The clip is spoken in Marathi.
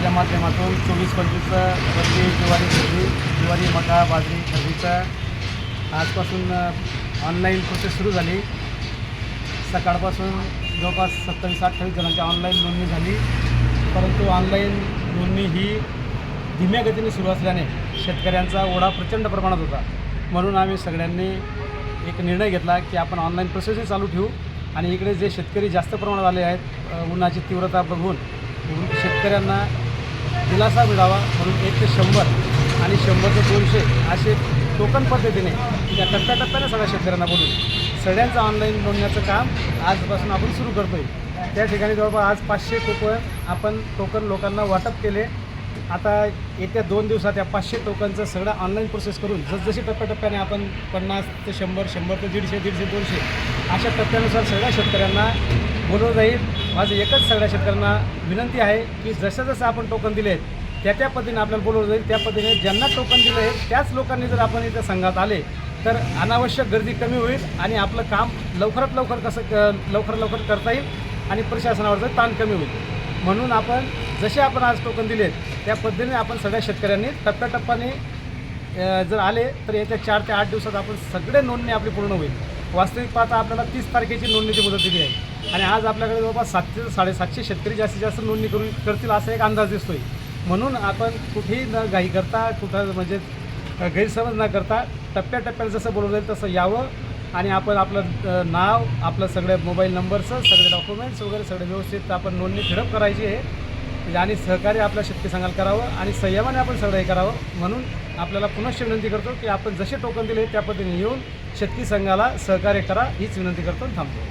माझ्या माध्यमातून चोवीस पंचवीसचं रब्बी ज्वारी खरेदी ज्वारी मका बाजरी खरेदीचा आजपासून ऑनलाईन प्रोसेस सुरू झाली. सकाळपासून जवळपास सत्तावीस अठ्ठावीस जणांची ऑनलाईन नोंदणी झाली. परंतु ऑनलाईन नोंदणी ही धीम्या गतीने सुरू असल्याने शेतकऱ्यांचा ओढा प्रचंड प्रमाणात होता. म्हणून आम्ही सगळ्यांनी एक निर्णय घेतला की आपण ऑनलाईन प्रोसेसही चालू ठेवू आणि इकडे जे शेतकरी जास्त प्रमाणात आले आहेत उन्हाची तीव्रता बघून शेतकऱ्यांना दिलासा मिळावा म्हणून एक ते शंभर आणि शंभर ते दोनशे असे टोकन पद्धतीने त्या टप्प्याटप्प्याने सगळ्या शेतकऱ्यांना बोलून सगळ्यांचं ऑनलाईन नोंदण्याचं काम आजपासून आपण सुरू करतो आहे त्या ठिकाणी जवळपास आज पाचशे टोकन आपण टोकन लोकांना वाटप केले. आता येत्या दोन दिवसात या पाचशे टोकनचं सगळं ऑनलाईन प्रोसेस करून जसजशी टप्प्याटप्प्याने आपण पन्नास ते शंभर शंभर ते दीडशे दीडशे दोनशे अशा टप्प्यानुसार सगळ्या शेतकऱ्यांना बोलवलं जाईल. माझं एकच सगळ्या शेतकऱ्यांना विनंती आहे की जसं जसं आपण टोकन दिले आहेत त्या त्या पद्धतीने आपल्याला बोलवलं जाईल त्या पद्धतीने ज्यांना टोकन दिलं आहे त्याच लोकांनी जर आपण इथं संघात आले तर अनावश्यक गर्दी कमी होईल आणि आपलं काम लवकरात लवकर कसं क लवकर लवकर करता येईल आणि प्रशासनावरचं ताण कमी होईल. म्हणून आपण जसे आपण आज टोकन दिलेत त्या पद्धतीने आपण सगळ्या शेतकऱ्यांनी टप्प्याटप्प्याने जर आले तर येत्या चार ते आठ दिवसात आपण सगळे नोंदणी आपली पूर्ण होईल. वास्तविक पाहता आपल्याला तीस तारखेची नोंदणीची मुदत दिली आहे. आणि आज आपल्याकडे जवळपास सातशे साडेसातशे शेतकरी जास्तीत जास्त नोंदणी करून करतील असा एक अंदाज दिसतोय. म्हणून आपण कुठेही न घाई करता कुठं म्हणजे गैरसमज न करता टप्प्याटप्प्याला जसं बोलवलं जाईल तसं यावं. आणि आपण आपलं नाव आपलं सगळे मोबाईल नंबरचं सगळे डॉक्युमेंट्स वगैरे सगळे व्यवस्थित आपण नोंदणी फिडअप करायची आहे. म्हणजे आणि सहकार्य आपल्या शेतकरी संघाला करावं आणि संयमाने आपण सगळं हे करावं. म्हणून आपल्याला पुनश्च विनंती करतो की आपण जसे टोकन दिले त्या पद्धतीने येऊन शेतकरी संघाला सहकार्य करा हीच विनंती करतो आणि थांबतो.